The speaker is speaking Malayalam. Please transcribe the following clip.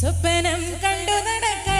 സ്വപ്നം കണ്ടു നടക്ക